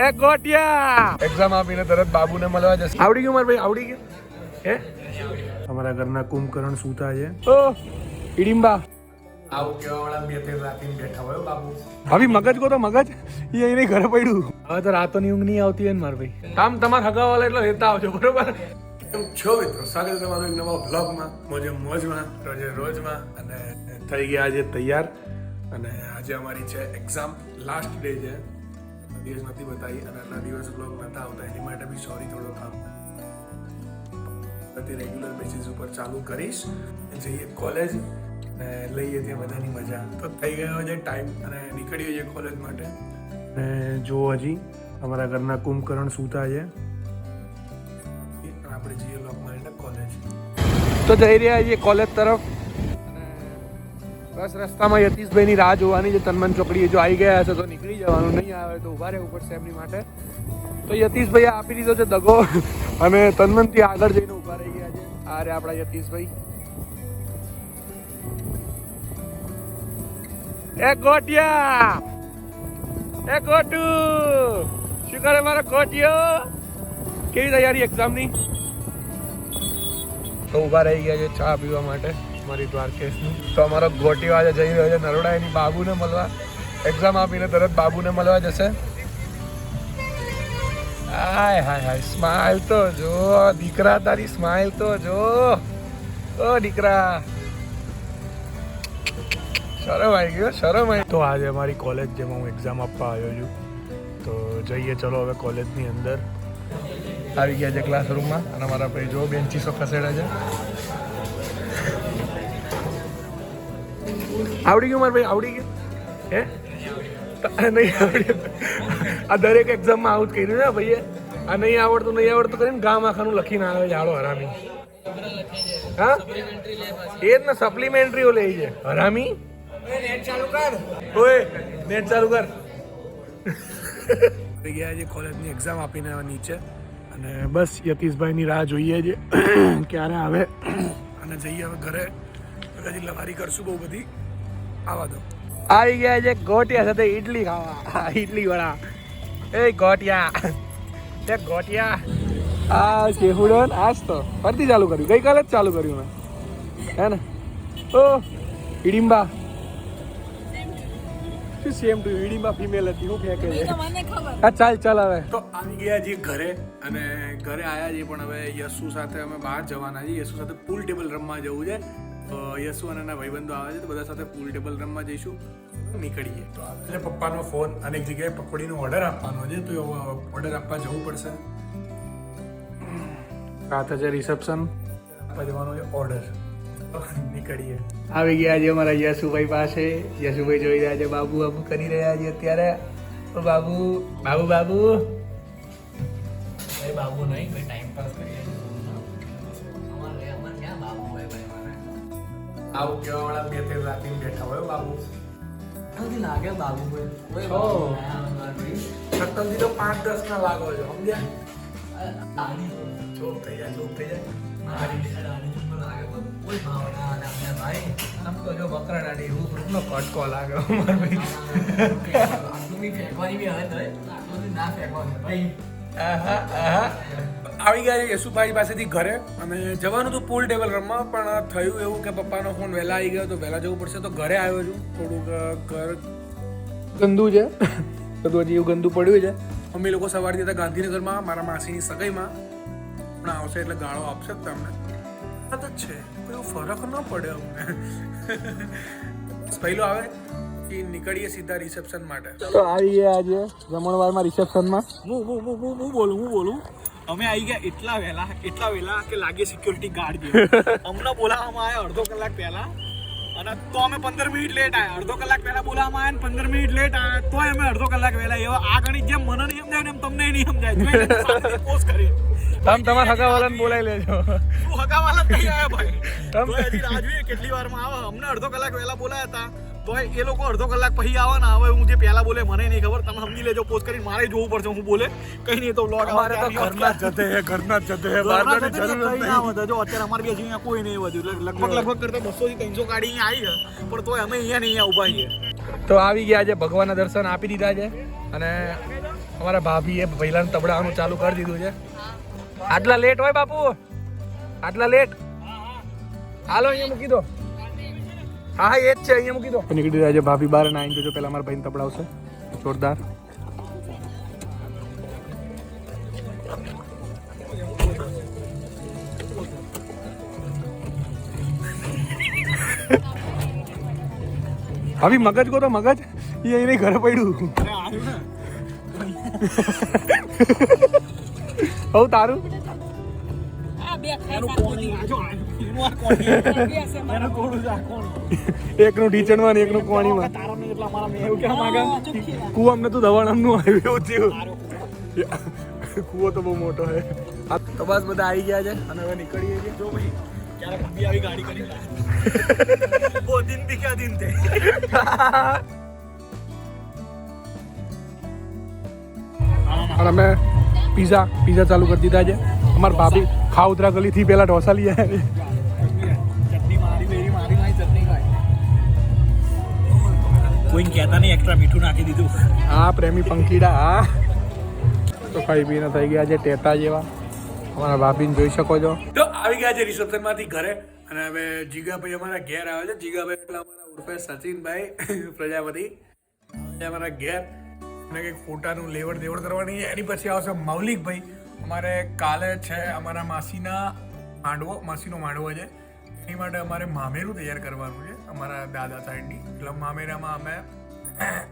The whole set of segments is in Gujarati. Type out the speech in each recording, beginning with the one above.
એ ગોટિયા. એક્ઝામ આપીને તરત બાબુને મળવા જશે. આવડી ગયું મારા ભાઈ આવડી ગયું? હે? અમારા ઘરના કુંભકરણ સૂતા છે. ઓ ઇડિમ્બા આવું કેવા વાળા બે ત્રણ રાખીને બેઠા હોય બાબુ. ભાભી મગજ કો તો મગજ. એ અહીં ઘરે પડ્યું. હવે તો રાતોની ઊંઘ નહીં આવતી હોય ને મારા ભાઈ. કામ તમારે હગાવાલા એટલે લેતા આવજો બરોબર? એમ છો મિત્રો સ્વાગત તમારું એક નવા બ્લોગમાં મોજે મોજમાં રોજે રોજમાં. અને થઈ ગયા આજે તૈયાર. અને આજે અમારી છે એક્ઝામ લાસ્ટ ડે છે. દિવસ નથી બતાવી અને આટલા દિવસ બ્લોગ નતા આવતા. એની માટે બી સોરી થોડો કામ બધી રેગ્યુલર બેસિસ ઉપર ચાલુ કરીશ. જઈએ કોલેજ ને લઈએ ત્યાં બધાની મજા. તો થઈ ગયો છે ટાઈમ અને નીકળીએ છે કોલેજ માટે. ને જો હજી અમારા ઘરના કુંભકરણ સૂતા છે. આપણે જઈએ લોક મારીને કોલેજ તો જઈ રહ્યા છીએ કોલેજ તરફ. બસ રસ્તામાં યતીશભાઈની રાહ જોવાની છે. તનમન ચોકડીએ જો આવી ગયા હશે તો નીકળી જવાનું, નહીં આવે તો ઊભા રહેવું પડશે એમની માટે. તો યતીશભાઈ આપી દીધો છે દગો અને તનમનથી આગળ જઈને ઊભા રહી ગયા છે. આ રે આપણા યતીશભાઈ. એ ગોટિયા એ ગોટુ શું કરે મારો ગોટિયો કેવી તૈયારી એક્ઝામની તો ઊભા રહી ગયા છે ચા પીવા માટે. મારી દ્વારકેશનું તો અમારો ગોટીઓ આજે જઈ રહ્યો છે નરોડા એની બાબુને મળવા. એક્ઝામ આપીને તરત બાબુને મળવા જશે. હાય હાય હાય સ્માઇલ તો જો, દીકરા તારી સ્માઇલ તો જો. ઓ, દીકરા. શરમ આવી ગયો શરમ આવી. તો આજે અમારી કોલેજ જેમાં હું એક્ઝામ આપવા આવ્યો છું. તો જઈએ, ચલો હવે કોલેજની અંદર. આવી ગયા છે ક્લાસરૂમમાં અને અમારા ભાઈ જો બેન્ચીસો ખસેડે છે. આવડી ગયું મારા ભાઈ? આવડી ગયું? હે? નહીં આવડ્યું આ દરેક એક્ઝામમાં આવું જ કર્યું ને ભાઈએ. આ નહીં આવડતું નહીં આવડતું કરીને ગામ આખાનું લખીને આવે હાલો હરામી. હા? એ જ ને સપ્લિમેન્ટરીઓ લઈ છે. હરામી? નેટ ચાલુ કર ઓય નેટ ચાલુ કર. ગયા છે કોલેજની એક્ઝામ આપીને નીચે. અને બસ યતીશભાઈની રાહ જોઈએ છે. ક્યારે આવે? અને જઈએ હવે ઘરે. હજી લવારી કરશું બહુ બધી. આવા દો. આવી ગયા છે ગોટિયા સાથે ઈડલી ખાવા. ઈડલી વડા. એ ગોટિયા. એ ગોટિયા. આ કેહુડો ને આજ તો ફરતી ચાલુ કર્યું. ગઈકાલે જ ચાલુ કર્યું મેં. હે ને? ઓ ઈડિમ્બા શું સેમ ટુ ઈડિમ્બા ફિમેલ હતી. હું ફેંકે છે મને હા ચાલ ચાલ હવે. તો આવી ગયા છીએ ઘરે અને ઘરે આવ્યા છીએ પણ હવે યશુ સાથે અમે બહાર જવાના છીએ યશુ સાથે પૂલ ટેબલ રમવા જવું છે. તો યશુ અને એના ભાઈબંધો આવે છે તો બધા સાથે પૂલ ટેબલ રમવા જઈશું નીકળીએ. તો એટલે પપ્પાનો ફોન અને એક જગ્યાએ પકોડીનો ઓર્ડર આપવાનો છે તો ઓર્ડર આપવા જવું પડશે. રાતે છે રિસેપ્શન આપવા જવાનો છે ઓર્ડર નીકળીએ. આવી ગયા છે અમારા યશુભાઈ પાસે. યશુભાઈ જોઈ રહ્યા છે બાબુ બાબુ કરી રહ્યા છે અત્યારે? ઓ બાબુ બાબુ બાબુ. ભાઈ બાબુ નહીં ટાઈમ પાસ કરીએ આવું કેવા વાળા બે ત્રણ રાતે બેઠા હોય બાબુ. નથી લાગે બાબુ કોઈ. કોઈ છો. બાબુ નહીં આવે મારે ભાઈ. તો પાંચ દસ ના લાગો છો સમજ્યા? ચોપ થઈ જાય ચોક થઈ જાય. મારી નાની તો લાગે પણ કોઈ ભાવના અને અમને ભાઈ. આમ તો જો બકરા દાડી એવું નો કટકો લાગે અમાર ભાઈ. આટલું બી ફેંકવાની બી હવે ના ફેંકવાનું ભાઈ. આવી ગયા યશુભાઈ પાસેથી ઘરે અને જવાનું હતું પૂલ ટેબલ રમવા પણ થયું એવું કે પપ્પાનો ફોન વહેલા આવી ગયો તો વહેલા જવું પડશે તો ઘરે આવ્યો છું. થોડુંક ઘર ગંદુ છે. બધું હજી એવું ગંદુ પડ્યું છે. મમ્મી લોકો સવારથી હતા ગાંધીનગરમાં મારા માસીની સગાઈમાં. પણ આવશે એટલે ગાળો આપશે જ તમને. વાત તો જ છે કોઈ ફરક ન પડે અમને. પહેલો આવે કે નીકળીએ સીધા રિસેપ્શન માટે. તો આવીએ આજે જમણવારમાં રિસેપ્શનમાં હું હું હું હું બોલું હું બોલું? અમે આવી ગયા એટલા વહેલા એટલા વહેલા કે લાગે સિક્યોરિટી ગાર્ડ જેવું. અમને બોલાવવામાં આવ્યા અડધો કલાક પહેલા. અને તો અમે પંદર મિનિટ લેટ આવ્યા અડધો કલાક પહેલા બોલાવવામાં આવ્યા પંદર મિનિટ લેટ આવ્યા તોય અમે અડધો કલાક વહેલા એવા આ ગણિત જેમ મને નહીં સમજાય ને એમ તમને નહીં સમજાય. તો પોઝ કરી. તમે તમારા હગાવાલાને બોલાવી લેજો. હું હગાવાલા નહીં આવ્યા ભાઈ. તમે જોઈએ કેટલી વારમાં આવે. અમને અડધો કલાક વહેલા બોલાયા હતા. તોય એ લોકો અડધો કલાક પછી આવે ને હવે હું જે પહેલા બોલે મને નહીં ખબર. તમે સમજી લેજો પોસ્ટ કરીને મારે જોવું પડશે હું બોલે. કઈ નહીં તો બ્લોગ અમારે તો ઘરના જતે હે ઘરના જતે હે બહાર જવાની જરૂર નહીં. જો અત્યારે અમારે બે અહીંયા કોઈ નહીં વધ્યું. લગભગ લગભગ કરતા 200 થી ત્રણસો ગાડી અહીંયા આવી છે. પણ તોય અમે અહીંયા ને અહીંયા ઊભા છીએ. તો આવી ગયા છે ભગવાનના દર્શન આપી દીધા છે. અને અમારા ભાભીએ ભૈલાને તબડાવાનું ચાલુ કરી દીધું છે. આટલા લેટ હોય બાપુ? આટલા લેટ હાલો અહીંયા મૂકી દો. હા હા એ જ છે અહીંયા મૂકી દો. નીકળી રહ્યા છે ભાભી બાર અને આવીને જો પેલા મારા ભાઈને તપડાવશે. જોરદાર. ભાભી મગજ કો તો મગજ. એ અહીં ઘરે પડ્યું. હવ તારું. આ જો આવ્યું. એકનું ઢીચણમાં ને એકનું કોણીમાં. તારા અમને એટલા મારા નું આવ્યું એવું થયું. કુવો. તો બહુ મોટો હે આ તો બસ બધા આવી ગયા છે અને હવે નીકળીએ છીએ. જો ભાઈ ક્યારે ભાભી આવી ગાડી કરી લાયા દિન ભી ક્યાં દિન થે અને અમે પીઝા પીઝા ચાલુ કરી દીધા છે. અમારા ભાભી ખાઉતરા ગલીથી પેલા ઢોસા લઈ આવ્યા કોઈને કહેતા નહીં એક્સ્ટ્રા મીઠું નાખી દીધું. હા પ્રેમી પંખીડા હા. તો ખાઈ પીને થઈ ગયા છે ટેટા જેવા. અમારા ભાભીને જોઈ શકો છો. તો આવી ગયા છે રિસેપ્શનમાંથી ઘરે. અને હવે જીગાભાઈ અમારા ઘેર આવે છે. જીગાભાઈ એટલે અમારા ઉર્ફે સચિનભાઈ પ્રજાપતિ. અમારા ઘેર. અને કંઈક ફોટાનું લેવડ દેવડ કરવાની એની પછી આવશે મૌલિકભાઈ. અમારે કાલે છે અમારા માસીના માંડવો, માસીનો માંડવો છે. એની માટે અમારે મામેરું તૈયાર કરવાનું છે, અમારા દાદા સાઈડની એટલે મામેરામાં અમે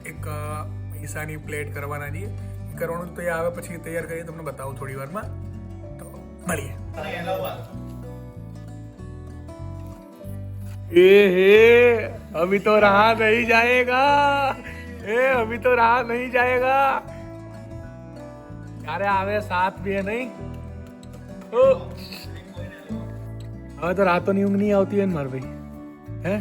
એક પૈસાની પ્લેટ કરવાના છીએ. કરવાનું તો એ આવે પછી તૈયાર કરીએ, તમને બતાવું થોડી વારમાં. તો મળીએ. એ હે, અભી તો રાહ નહીં જાયેગા. એ, અભી તો રાહ નહીં જાયેગા. ક્યારે આવે સાત બે નહીં. હવે તો રાતોની ઊંઘ નહીં આવતી હોય ને માર ભાઈ. હે?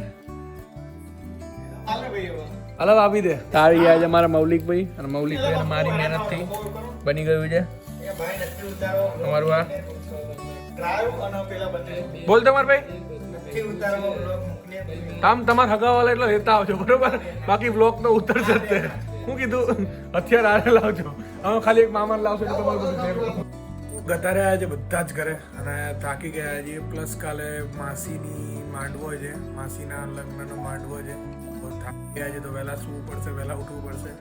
અલગ આપી દે. તારી આજે છે મૌલિક ભાઈ અને મૌલિક ભાઈ મારી મહેનતથી બની ગયું છે. તમારું આ. બોલ તમાર ભાઈ. કામ તમારા હગાવાલા એટલે લેતા આવજો બરોબર? બાકી બ્લોક તો ઉતરશે જ તે હું કીધું હથિયાર આરે લાવજો. હવે ખાલી એક મામા લાવશો એટલે તમારું બધું. ગતારે આજે બધા જ ઘરે અને થાકી ગયા છીએ પ્લસ કાલે માસીની માંડવો છે. માસીના લગ્નનો માંડવો છે. તો થાકી ગયા છે તો વહેલા સૂવું પડશે વહેલા ઉઠવું પડશે.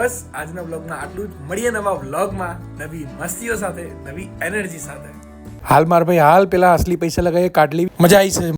બસ આજના બ્લોગમાં આટલું જ. મળીએ નવા બ્લોગમાં નવી મસ્તીઓ સાથે નવી એનર્જી સાથે. હાલ માર ભાઈ હાલ પેલા અસલી પૈસા લગાવીએ કાઢલી મજા આવી છે.